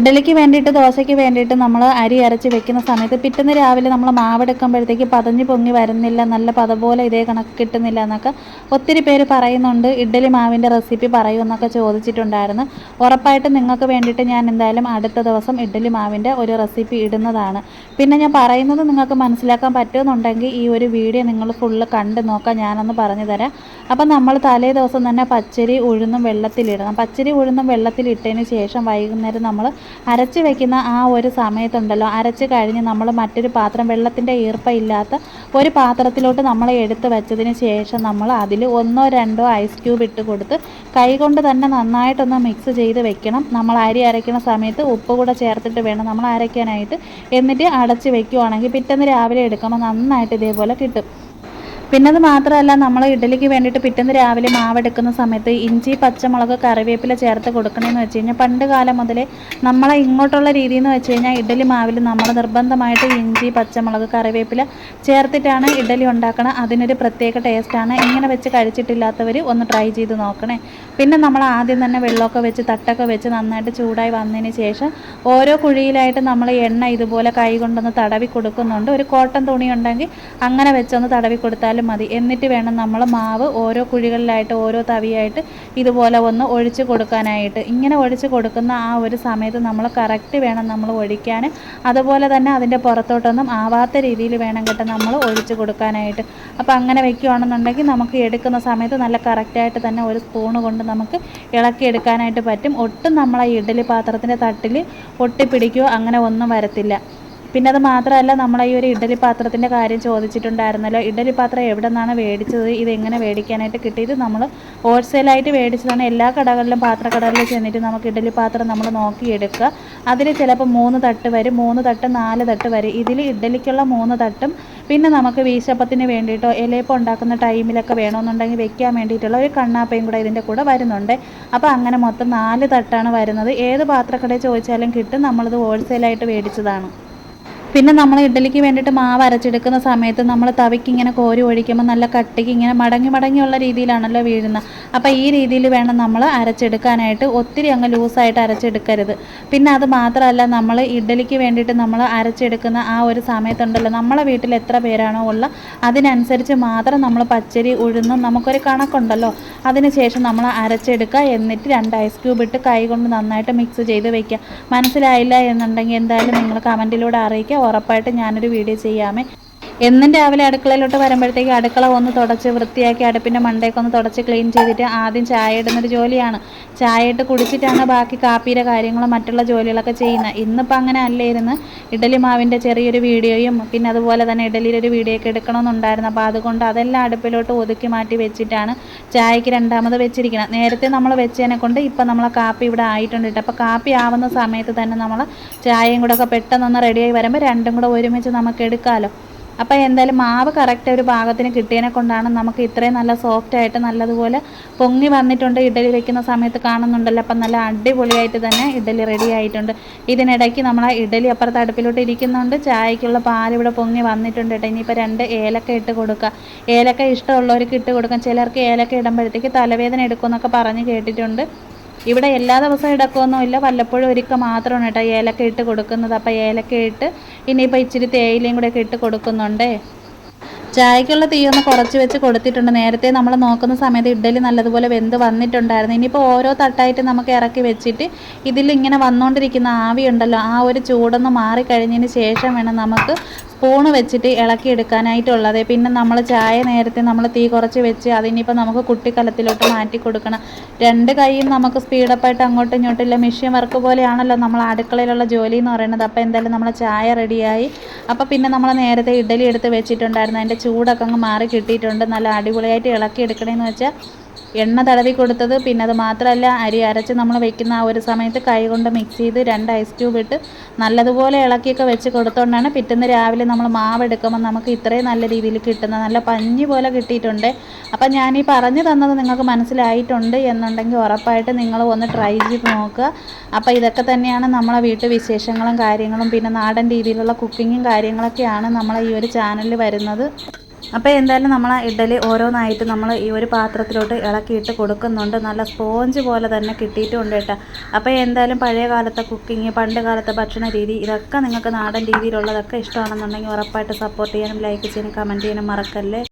ഇഡലിക്ക് വേണ്ടിയിട്ട് ദോശയ്ക്ക് വേണ്ടിയിട്ട് നമ്മൾ അരി അരച്ച് വെക്കുന്ന സമയത്ത് പിറ്റേന്ന് രാവിലെ നമ്മൾ മാവെടുക്കുമ്പോഴത്തേക്ക് പതഞ്ഞ് പൊങ്ങി വരുന്നില്ല നല്ല പത പോലെ ഇതേ കണക്ക് കിട്ടുന്നില്ല എന്നൊക്കെ ഒത്തിരി പേര് പറയുന്നുണ്ട്. ഇഡലി മാവിന്റെ റെസിപ്പി പറയുമെന്നൊക്കെ ചോദിച്ചിട്ടുണ്ടായിരുന്നു. ഉറപ്പായിട്ട് നിങ്ങൾക്ക് വേണ്ടിയിട്ട് ഞാൻ എന്തായാലും അടുത്ത ദിവസം ഇഡലി മാവിന്റെ ഒരു റെസിപ്പി ഇടുന്നതാണ്. പിന്നെ ഞാൻ പറയുന്നത് നിങ്ങൾക്ക് മനസ്സിലാക്കാൻ പറ്റുമെന്നുണ്ടെങ്കിൽ ഈ ഒരു വീഡിയോ നിങ്ങൾ ഫുള്ള് കണ്ട് നോക്കാം ഞാനൊന്ന് പറഞ്ഞു തരാം. അപ്പം നമ്മൾ തലേ ദിവസം തന്നെ പച്ചരി ഉഴുന്നും വെള്ളത്തിലിടണം. പച്ചരി ഉഴുന്നും വെള്ളത്തിലിട്ടതിന് ശേഷം വൈകുന്നേരം നമ്മൾ അരച്ച് വെക്കുന്ന ആ ഒരു സമയത്തുണ്ടല്ലോ. അരച്ച് കഴിഞ്ഞ് നമ്മൾ മറ്റൊരു പാത്രം വെള്ളത്തിന്റെ ഈർപ്പമില്ലാത്ത ഒരു പാത്രത്തിലോട്ട് നമ്മൾ എടുത്ത് വെച്ചതിന് ശേഷം നമ്മൾ അതിൽ ഒന്നോ രണ്ടോ ഐസ് ക്യൂബ് ഇട്ട് കൊടുത്ത് കൈകൊണ്ട് തന്നെ നന്നായിട്ടൊന്ന് മിക്സ് ചെയ്ത് വെക്കണം. നമ്മൾ അരി അരയ്ക്കുന്ന സമയത്ത് ഉപ്പ് കൂടെ ചേർത്തിട്ട് വേണം നമ്മൾ അരയ്ക്കാനായിട്ട്. എന്നിട്ട് അടച്ച് വെക്കുവാണെങ്കിൽ പിറ്റേന്ന് രാവിലെ എടുക്കുമ്പോൾ നന്നായിട്ട് ഇതേപോലെ കിട്ടും. പിന്നെ അത് മാത്രമല്ല നമ്മൾ ഇഡലിക്ക് വേണ്ടിയിട്ട് പിറ്റേന്ന് രാവിലെ മാവെടുക്കുന്ന സമയത്ത് ഇഞ്ചി പച്ചമുളക് കറിവേപ്പില ചേർത്ത് കൊടുക്കണമെന്ന് വെച്ച് കഴിഞ്ഞാൽ പണ്ട് കാലം മുതലേ നമ്മളെ ഇങ്ങോട്ടുള്ള രീതി എന്ന് വെച്ച് കഴിഞ്ഞാൽ ഇഡലി മാവിൽ നമ്മൾ നിർബന്ധമായിട്ട് ഇഞ്ചി പച്ചമുളക് കറിവേപ്പില ചേർത്തിട്ടാണ് ഇഡലി ഉണ്ടാക്കണം. അതിനൊരു പ്രത്യേക ടേസ്റ്റാണ്. ഇങ്ങനെ വെച്ച് കഴിച്ചിട്ടില്ലാത്തവർ ഒന്ന് ട്രൈ ചെയ്ത് നോക്കണേ. പിന്നെ നമ്മൾ ആദ്യം തന്നെ വെള്ളമൊക്കെ വെച്ച് തട്ടൊക്കെ വെച്ച് നന്നായിട്ട് ചൂടായി വന്നതിന് ശേഷം ഓരോ കുഴിയിലായിട്ട് നമ്മൾ എണ്ണ ഇതുപോലെ കൈ കൊണ്ടൊന്ന് തടവി കൊടുക്കുന്നുണ്ട്. ഒരു കോട്ടൺ തുണി ഉണ്ടെങ്കിൽ അങ്ങനെ വെച്ചൊന്ന് തടവി കൊടുത്താൽ കൊടുത്താലും മതി. എന്നിട്ട് വേണം നമ്മൾ മാവ് ഓരോ കുഴികളിലായിട്ട് ഓരോ തവിയായിട്ട് ഇതുപോലെ ഒന്ന് ഒഴിച്ച് കൊടുക്കാനായിട്ട്. ഇങ്ങനെ ഒഴിച്ച് കൊടുക്കുന്ന ആ ഒരു സമയത്ത് നമ്മൾ കറക്റ്റ് വേണം നമ്മൾ ഒഴിക്കാൻ അതുപോലെ തന്നെ അതിന്റെ പുറത്തോട്ടൊന്നും ആവാത്ത രീതിയിൽ വേണം കേട്ടോ നമ്മൾ ഒഴിച്ച് കൊടുക്കാനായിട്ട്. അപ്പോൾ അങ്ങനെ വെക്കുകയാണെന്നുണ്ടെങ്കിൽ നമുക്ക് എടുക്കുന്ന സമയത്ത് നല്ല കറക്റ്റായിട്ട് തന്നെ ഒരു സ്പൂണ് കൊണ്ട് നമുക്ക് ഇളക്കി എടുക്കാനായിട്ട് പറ്റും. ഒട്ടും നമ്മളെ ഇഡലി പാത്രത്തിന്റെ തട്ടിൽ ഒട്ടിപ്പിടിക്കുകയോ അങ്ങനെ ഒന്നും വരത്തില്ല. പിന്നെ അത് മാത്രമല്ല നമ്മൾ ഈ ഒരു ഇഡലി പാത്രത്തിന്റെ കാര്യം ചോദിച്ചിട്ടുണ്ടായിരുന്നല്ലോ. ഇഡലി പാത്രം എവിടെ നിന്നാണ് മേടിച്ചത് ഇതെങ്ങനെ മേടിക്കാനായിട്ട് കിട്ടിയത്? നമ്മൾ ഹോൾസെയിലായിട്ട് മേടിച്ചതാണ് എല്ലാ കടകളിലും പാത്രക്കടകളിൽ ചെന്നിട്ട് നമുക്ക് ഇഡലി പാത്രം നമ്മൾ നോക്കിയെടുക്കുക. അതിൽ ചിലപ്പോൾ മൂന്ന് തട്ട് വരും. മൂന്ന് തട്ട് നാല് തട്ട് വരും. ഇതിൽ ഇഡലിക്കുള്ള മൂന്ന് തട്ടും പിന്നെ നമുക്ക് വീശപ്പത്തിന് വേണ്ടിയിട്ടോ ഇലയപ്പം ഉണ്ടാക്കുന്ന ടൈമിലൊക്കെ വേണമെന്നുണ്ടെങ്കിൽ വെക്കാൻ വേണ്ടിയിട്ടുള്ള ഒരു കണ്ണാപ്പയും കൂടെ ഇതിന്റെ കൂടെ വരുന്നുണ്ട്. അപ്പോൾ അങ്ങനെ മൊത്തം നാല് തട്ടാണ് വരുന്നത്. ഏത് പാത്രക്കടയിൽ ചോദിച്ചാലും കിട്ടും. നമ്മളത് ഹോൾസെയിലായിട്ട് മേടിച്ചതാണ് പിന്നെ നമ്മൾ ഇഡ്ഡലിക്ക് വേണ്ടിയിട്ട് മാവ് അരച്ചെടുക്കുന്ന സമയത്ത് നമ്മൾ തവയ്ക്ക് ഇങ്ങനെ കോരി ഒഴിക്കുമ്പോൾ നല്ല കട്ടിക്ക് ഇങ്ങനെ മടങ്ങി മടങ്ങിയുള്ള രീതിയിലാണല്ലോ വീഴുന്നത്. അപ്പോൾ ഈ രീതിയിൽ വേണം നമ്മൾ അരച്ചെടുക്കാനായിട്ട്. ഒത്തിരി അങ്ങ് ലൂസായിട്ട് അരച്ചെടുക്കരുത്. പിന്നെ അത് മാത്രമല്ല നമ്മൾ ഇഡ്ഡലിക്ക് വേണ്ടിയിട്ട് നമ്മൾ അരച്ചെടുക്കുന്ന ആ ഒരു സമയത്തുണ്ടല്ലോ. നമ്മളെ വീട്ടിൽ എത്ര പേരാണോ ഉള്ള അതിനനുസരിച്ച് മാത്രം നമ്മൾ പച്ചരി ഉഴുന്നും നമുക്കൊരു കണക്കുണ്ടല്ലോ. അതിനുശേഷം നമ്മൾ അരച്ചെടുക്കുക. എന്നിട്ട് രണ്ട് ഐസ് ക്യൂബ് ഇട്ട് കൈ കൊണ്ട് നന്നായിട്ട് മിക്സ് ചെയ്ത് വയ്ക്കുക മനസ്സിലായില്ല എന്നുണ്ടെങ്കിൽ എന്തായാലും നിങ്ങൾ കമന്റിലൂടെ അറിയിക്കുക. ഉറപ്പായിട്ട് ഞാനൊരു വീഡിയോ ചെയ്യാമേ. എന്നും രാവിലെ അടുക്കളയിലോട്ട് വരുമ്പോഴത്തേക്ക് അടുക്കള ഒന്ന് തുടച്ച് വൃത്തിയാക്കി അടുപ്പിന്റെ മണ്ടയൊക്കെ ഒന്ന് തുടച്ച് ക്ലീൻ ചെയ്തിട്ട് ആദ്യം ചായ ഇടുന്നൊരു ജോലിയാണ്. ചായ ഇട്ട് കുടിച്ചിട്ടാണ് ബാക്കി കാപ്പിയുടെ കാര്യങ്ങളും മറ്റുള്ള ജോലികളൊക്കെ ചെയ്യുന്നത്. ഇന്നിപ്പോൾ അങ്ങനെ അല്ലായിരുന്നു ഇഡലി മാവിന്റെ ചെറിയൊരു വീഡിയോയും പിന്നെ അതുപോലെ തന്നെ ഇഡലിയിലൊരു വീഡിയോ ഒക്കെ എടുക്കണമെന്നുണ്ടായിരുന്നു. അപ്പോൾ അതുകൊണ്ട് അതെല്ലാം അടുപ്പിലോട്ട് ഒതുക്കി മാറ്റി വെച്ചിട്ടാണ് ചായക്ക് രണ്ടാമത് വെച്ചിരിക്കുന്നത്. നേരത്തെ നമ്മൾ വെച്ചതിനെ കൊണ്ട് ഇപ്പം നമ്മളെ കാപ്പി ഇവിടെ ആയിട്ടുണ്ട് അപ്പോൾ കാപ്പി ആവുന്ന സമയത്ത് തന്നെ നമ്മൾ ചായയും കൂടെ ഒക്കെ പെട്ടെന്നൊന്ന് റെഡിയായി വരുമ്പോൾ രണ്ടും കൂടെ ഒരുമിച്ച് നമുക്ക് എടുക്കാമല്ലോ അപ്പോൾ എന്തായാലും മാവ് കറക്റ്റ് ഒരു പാകത്തിന് കിട്ടിയതിനെ കൊണ്ടാണ് നമുക്ക് ഇത്രയും നല്ല സോഫ്റ്റ് ആയിട്ട് നല്ലതുപോലെ പൊങ്ങി വന്നിട്ടുണ്ട്. ഇഡലി വെക്കുന്ന സമയത്ത് കാണുന്നുണ്ടല്ലോ. അപ്പം നല്ല അടിപൊളിയായിട്ട് തന്നെ ഇഡലി റെഡി ആയിട്ടുണ്ട്. ഇതിനിടയ്ക്ക് നമ്മൾ ഇഡലി അപ്പുറത്ത് അടുപ്പിലോട്ട് ഇരിക്കുന്നുണ്ട്. ചായക്കുള്ള പാൽ ഇവിടെ പൊങ്ങി വന്നിട്ടുണ്ട് കേട്ടോ. ഇനിയിപ്പോൾ രണ്ട് ഏലക്ക ഇട്ട് കൊടുക്കുക ഏലക്ക ഇഷ്ടമുള്ളവർക്ക് ഇട്ട് കൊടുക്കാം. ചിലർക്ക് ഏലക്ക ഇടുമ്പോഴത്തേക്ക് തലവേദന എടുക്കുമെന്നൊക്കെ പറഞ്ഞ് കേട്ടിട്ടുണ്ട്. ഇവിടെ എല്ലാ ദിവസവും ഇടക്കൊന്നുമില്ല വല്ലപ്പോഴും ഒരിക്കൽ മാത്രമാണ് കേട്ടോ. ഏലക്ക ഇട്ട് കൊടുക്കുന്നത്. അപ്പോൾ ഏലക്ക ഇട്ട് ഇനിയിപ്പോൾ ഇച്ചിരി തേയിലയും കൂടെ ഒക്കെ ഇട്ട് കൊടുക്കുന്നുണ്ടേ. ചായക്കുള്ള തീയൊന്ന് കുറച്ച് വെച്ച് കൊടുത്തിട്ടുണ്ട്. നേരത്തെ നമ്മൾ നോക്കുന്ന സമയത്ത് ഇഡ്ഡലി നല്ലതുപോലെ വെന്ത് വന്നിട്ടുണ്ടായിരുന്നു. ഇനിയിപ്പോൾ ഓരോ തട്ടായിട്ട് നമുക്ക് ഇറക്കി വെച്ചിട്ട് ഇതിലിങ്ങനെ വന്നുകൊണ്ടിരിക്കുന്ന ആവി ഉണ്ടല്ലോ ആ ഒരു ചൂടൊന്ന് മാറിക്കഴിഞ്ഞതിന് ശേഷം വേണം നമുക്ക് സ്പൂണ് വെച്ചിട്ട് ഇളക്കി എടുക്കാനായിട്ടുള്ളത്. പിന്നെ നമ്മൾ ചായ നേരത്തെ നമ്മൾ തീ കുറച്ച് വെച്ച് അതിനിപ്പോൾ നമുക്ക് കുട്ടിക്കലത്തിലോട്ട് മാറ്റി കൊടുക്കണം. രണ്ട് കൈയും നമുക്ക് സ്പീഡപ്പായിട്ട് അങ്ങോട്ടും ഇങ്ങോട്ടും ഇല്ല. മെഷീൻ വർക്ക് പോലെയാണല്ലോ നമ്മൾ അടുക്കളയിലുള്ള ജോലി എന്ന് പറയുന്നത്. അപ്പോൾ എന്തായാലും നമ്മൾ ചായ റെഡിയായി അപ്പോൾ പിന്നെ നമ്മൾ നേരത്തെ ഇഡ്ഡലി എടുത്ത് വെച്ചിട്ടുണ്ടായിരുന്നു. അതിന്റെ ചൂടൊക്കെ അങ്ങ് മാറി കിട്ടിയിട്ടുണ്ട്. നല്ല അടിപൊളിയായിട്ട് ഇളക്കി എടുക്കണേന്ന് വെച്ചാൽ എണ്ണ തടവി കൊടുത്തത്. പിന്നെ അത് മാത്രമല്ല അരി അരച്ച് നമ്മൾ വെക്കുന്ന ആ ഒരു സമയത്ത് കൈ കൊണ്ട് മിക്സ് ചെയ്ത് രണ്ട് ഐസ് ക്യൂബ് ഇട്ട് നല്ലതുപോലെ ഇളക്കിയൊക്കെ വെച്ച് കൊടുത്തോണ്ടാണ് പിറ്റേന്ന് രാവിലെ നമ്മൾ മാവ് എടുക്കുമ്പോൾ നമുക്ക് ഇത്രയും നല്ല രീതിയിൽ കിട്ടുന്ന നല്ല പഞ്ഞി പോലെ കിട്ടിയിട്ടുണ്ട്. അപ്പം ഞാൻ ഈ പറഞ്ഞു തന്നത് നിങ്ങൾക്ക് മനസ്സിലായിട്ടുണ്ട് എന്നുണ്ടെങ്കിൽ ഉറപ്പായിട്ട് നിങ്ങൾ ഒന്ന് ട്രൈ ചെയ്ത് നോക്കുക. അപ്പോൾ ഇതൊക്കെ തന്നെയാണ് നമ്മളെ വീട്ടു വിശേഷങ്ങളും കാര്യങ്ങളും പിന്നെ നാടൻ രീതിയിലുള്ള കുക്കിങ്ങും കാര്യങ്ങളൊക്കെയാണ് നമ്മളെ ഈ ഒരു ചാനലിൽ വരുന്നത്. അപ്പോൾ എന്തായാലും നമ്മൾ ഇഡ്ഡലി ഓരോന്നായിട്ട് നമ്മൾ ഈ ഒരു പാത്രത്തിലോട്ട് ഇളക്കിയിട്ട് കൊടുക്കുന്നുണ്ട്. നല്ല സ്പോഞ്ച് പോലെ തന്നെ കിട്ടിയിട്ടുണ്ട് കേട്ടോ. അപ്പോൾ എന്തായാലും പഴയ കാലത്തെ കുക്കിങ് പണ്ട് കാലത്തെ ഭക്ഷണ രീതി ഇതൊക്കെ നിങ്ങൾക്ക് നാടൻ രീതിയിലുള്ളതൊക്കെ ഇഷ്ടമാണെന്നുണ്ടെങ്കിൽ ഉറപ്പായിട്ട് സപ്പോർട്ട് ചെയ്യാനും ലൈക്ക് ചെയ്യാനും കമന്റ് ചെയ്യാനും മറക്കല്ലേ?